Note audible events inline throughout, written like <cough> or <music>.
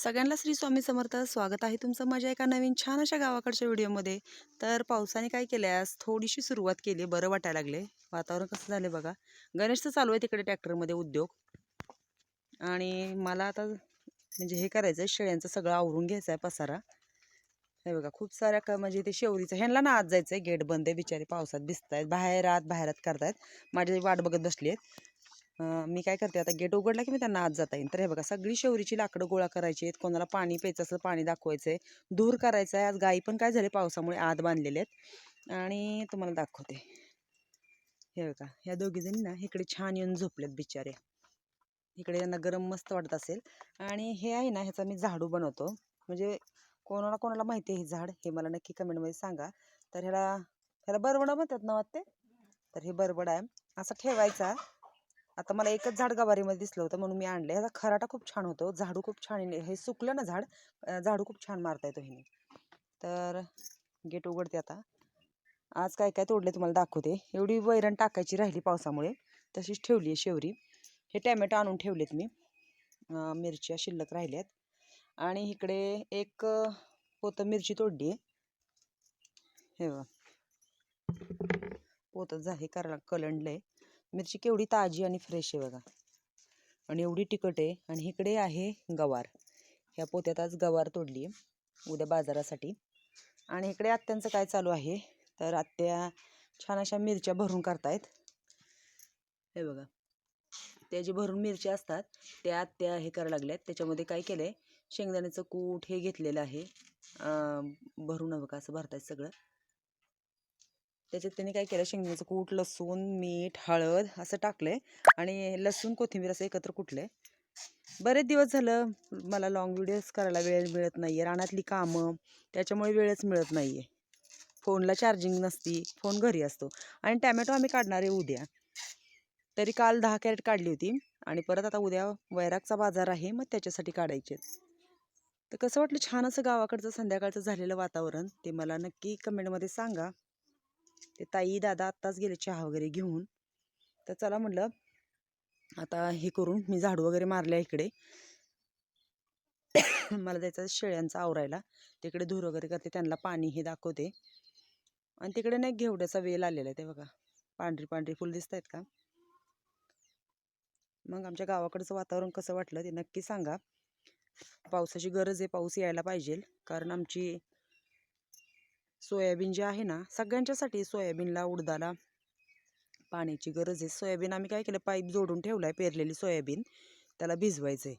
सगळ्यांना श्री स्वामी समर्थ. स्वागत आहे तुमचं माझ्या एका नवीन छान अशा गावाकडच्या व्हिडिओमध्ये. तर पावसाने काय केल्यास थोडीशी सुरुवात केली बरं वाटायला लागले. वातावरण कसं झालं बघा. गणेशचं चालू आहे तिकडे ट्रॅक्टरमध्ये उद्योग. आणि मला आता म्हणजे हे करायचं आहे शेळ्यांचं सगळं आवरून घ्यायचं आहे पसारा. हे बघा खूप साऱ्या क म्हणजे ते शेवरीचं ह्यांना ना आत जायचं आहे गेट बंद आहे बिचारे पावसात भिजत आहेत बाहेर आत बाहेरात करतायत. माझी वाट बघत बसली आहेत मी काय करते आता गेट उघडला की मी त्यांना आत जाता येईल तर हे बघा सगळी शेवरीची लाकडं गोळा करायची आहेत. कोणाला पाणी प्यायचं असलं पाणी दाखवायचं आहे दूर करायचं आहे. आज गाई पण काय झाले पावसामुळे आत बांधलेले आहेत. आणि तुम्हाला दाखवते. हे बघा ह्या दोघीजणी ना इकडे छान येऊन झोपलेत बिचारे. इकडे यांना गरम मस्त वाटत असेल. आणि हे आहे ना ह्याचा मी झाडू बनवतो. म्हणजे कोणाला कोणाला माहिती आहे हे झाड? हे मला नक्की कमेंटमध्ये सांगा. तर ह्याला ह्याला बरबडा म्हणतात ना वाटते? तर हे बरबड आहे. असं ठेवायचा. आता मला एकच झाड गवारीमध्ये दिसलं होतं म्हणून मी आणलं ह्याचा खराटा खूप छान होतो. झाडू खूप छान हे सुकलं ना झाड झाडू खूप छान मारता येतो ह्याने तर गेट उघडते आता. आज काय काय तोडले तुम्हाला दाखवते. एवढी वैरण टाकायची राहिली पावसामुळे. तशीच ठेवली आहे शेवरी. हे टॅमॅटो आणून ठेवलेत मी. मिरच्या शिल्लक राहिल्यात. आणि इकडे एक पोतं मिरची तोडली आहे. हे बघा. पोतं जा हे करा कलंडलं आहे मिरची केवढी ताजी आणि फ्रेश आहे बघा. आणि एवढी तिखट आहे. आणि इकडे आहे गवार. ह्या पोत्यात आज गवार तोडली आहे उद्या बाजारासाठी. आणि इकडे आत्यांचं काय चालू आहे? तर आत्या छान अशा मिरच्या भरून करतायत. हे बघा. त्या जे भरून मिरच्या असतात त्या आत्या हे करायला लागल्यात. त्याच्यामध्ये काय केलं आहे शेंगदाण्याचं कूट हे घेतलेलं आहे. भरून भरून बघा असं भरतायत सगळं. त्याच्यात त्यांनी काय केलं शेंगण्याचं कूट लसूण मीठ हळद असं टाकलंय आणि लसूण कोथिंबीर असं एकत्र कुटलंय. बरेच दिवस झालं मला लॉंग व्हिडिओज करायला वेळ मिळत नाही आहे रानातली कामं त्याच्यामुळे वेळच मिळत नाही आहे फोनला चार्जिंग नसती फोन घरी असतो. आणि टॅमॅटो आम्ही काढणार आहे उद्या. तरी काल दहा कॅरेट काढली होती आणि परत आता उद्या वैरागचा बाजार आहे मग त्याच्यासाठी काढायचे तर कसं वाटलं छान असं गावाकडचं संध्याकाळचं झालेलं वातावरण? ते मला नक्की कमेंटमध्ये सांगा. ते ताई दादा आत्ताच गेले चहा वगैरे घेऊन. तर चला म्हटलं आता हे करून मी झाडू वगैरे मारल्या इकडे. मला जायचं शेळ्यांचा शेळ्यांचं आवरायला. तिकडे धूर वगैरे करते त्यांना पाणी हे दाखवते. आणि तिकडे नाही घेवड्याचा वेल आलेला आहे ते बघा. पांढरी पांढरी फुल दिसत आहेत का? मग आमच्या गावाकडचं वातावरण कसं वाटलं ते नक्की सांगा. पावसाची गरज आहे पाऊस यायला पाहिजे कारण आमची सोयाबीन जे आहे ना सगळ्यांच्यासाठी सोयाबीनला उडदाला पाण्याची गरज आहे. सोयाबीन आम्ही काय केलं पाईप जोडून ठेवला आहे पेरलेली सोयाबीन त्याला भिजवायचं आहे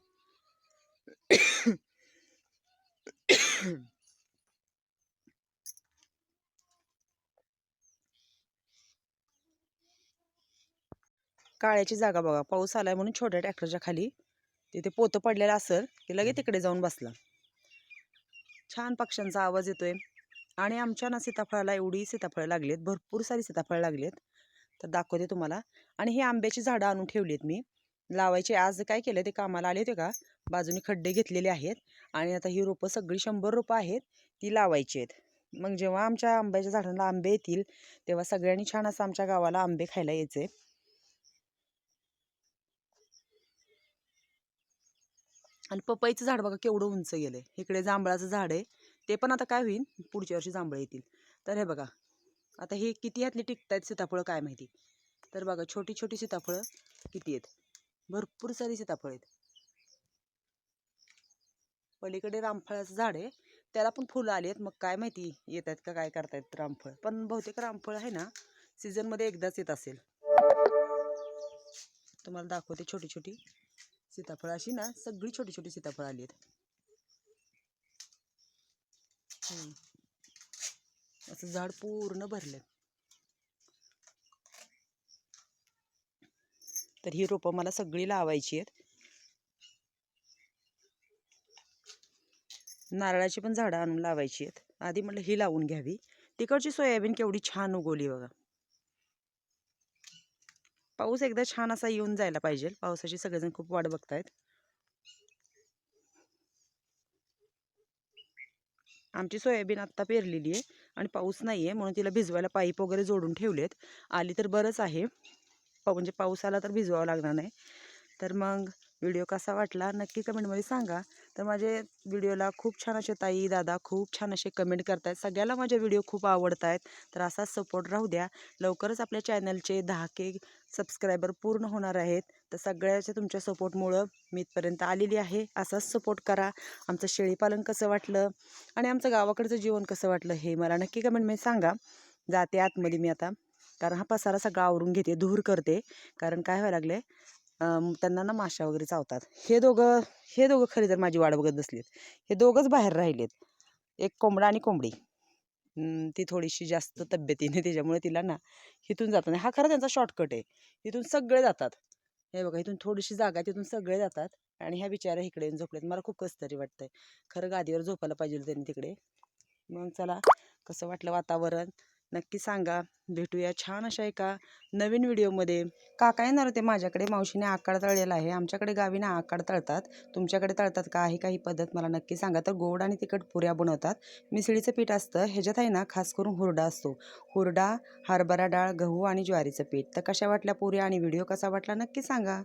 काळ्याची जागा बघा पाऊस आलाय म्हणून छोट्या ट्रॅक्टरच्या खाली. तिथे पोतं पडलेलं असेल ते लगेच तिकडे जाऊन बसला. छान पक्ष्यांचा आवाज येतोय. आणि आमच्या ना सीताफळाला एवढी सीताफळं लागली आहेत भरपूर सारी सीताफळं लागली आहेत. तर दाखवते तुम्हाला. आणि हे आंब्याची झाडं आणून ठेवली आहेत मी. लावायचे आज काय केलं ते कामाला आले होते का? बाजूने खड्डे घेतलेले आहेत आणि आता ही रोपं सगळी शंभर रोपं आहेत ती लावायची आहेत. मग जेव्हा आमच्या आंब्याच्या झाडांना आंबे येतील तेव्हा सगळ्यांनी छान असं आमच्या गावाला आंबे खायला यायचे आणि पपईचं झाड बघा केवढं उंच गेलं इकडे जांभळाचं झाड आहे. ते पण आता काय होईल? पुढच्या वर्षी जांभळे येतील. तर हे बघा आता हे किती ह्यातली टिकतायत सीताफळं काय माहिती? तर बघा छोटी छोटी सीताफळं किती आहेत? भरपूर सारी सीताफळं आहेत. पलीकडे रामफळाचं झाड आहे. त्याला पण फुलं आली आहेत. मग काय माहिती येत आहेत का काय करतायत रामफळ? पण बहुतेक रामफळ आहे ना सीझनमध्ये एकदाच येत असेल. तुम्हाला दाखवते छोटी छोटी सीताफळ. अशी ना सगळी छोटी छोटी सीताफळ आली आहेत. असं झाड पूर्ण भरलं. तर ही रोपं मला सगळी लावायची आहेत. नारळाची पण झाडं आणून लावायची आहेत. आधी म्हटलं ही लावून घ्यावी. तिकडची सोयाबीन केवढी छान उगवली बघा. पाऊस एकदा छान असा येऊन जायला पाहिजे. पावसाची सगळेजण खूप वाट बघतायत. आमची सोयाबीन आत्ता पेरलेली आहे आणि पाऊस नाही आहे म्हणून तिला भिजवायला पाईप वगैरे जोडून ठेवलेत. आली तर बरंच आहे. पाऊ म्हणजे पाऊस आला तर भिजवावं लागणार नाही. तर मग व्हिडिओ कसा वाटला नक्की कमेंटमध्ये सांगा. तर माझे व्हिडिओला खूप छान असे ताई दादा खूप छान असे कमेंट करतायत. सगळ्याला माझे व्हिडिओ खूप आवडत आहेत तर असाच सपोर्ट राहू द्या. लवकरच आपल्या चॅनलचे दहा के सबस्क्रायबर पूर्ण होणार आहेत. तर सगळ्याच्या तुमच्या सपोर्टमुळं मी इथपर्यंत आलेली आहे. असाच सपोर्ट करा. आमचं शेळीपालन कसं वाटलं? आणि आमचं गावाकडचं जीवन कसं वाटलं? हे मला नक्की कमेंटमध्ये सांगा. जाते आतमध्ये मी आता. कारण हा पसारा सगळा आवरून घेते धूर करते. कारण काय व्हायला लागले त्यांना ना माशा वगैरे चावतात. हे दोघं हे दोघं खरी तर माझी वाट बघत बसलीत. हे दोघंच बाहेर राहिलेत. एक कोंबडा आणि कोंबडी. ती थोडीशी जास्त तब्येतीने <laughs> त्याच्यामुळे तिला ना इथून जात नाही. हा खरा त्यांचा शॉर्टकट आहे. इथून सगळे जातात. हे बघा इथून थोडीशी जागा आहे तिथून सगळे जातात. आणि ह्या बिचाऱ्या इकडे येऊन झोपलेत. मला खूप कसं तरी वाटतंय. खरं गादीवर झोपायला पाहिजे त्यांनी तिकडे. मग चला कसं वाटलं वातावरण? नक्की सांगा. भेटूया छान अशा एका नवीन व्हिडिओमध्ये. काका येणार होते माझ्याकडे. मावशीने आकाड तळलेला आहे. आमच्याकडे गावीने आकाड तळतात. तुमच्याकडे तळतात का? आहे काही पद्धत मला नक्की सांगा. तर गोड आणि तिखट पुऱ्या बनवतात. मिसळीचं पीठ असतं. ह्याच्यात आहे ना खास करून हुरडा असतो. हुरडा हरभरा डाळ गहू आणि ज्वारीचं पीठ. तर कशा वाटल्या पुऱ्या आणि व्हिडिओ कसा वाटला नक्की सांगा.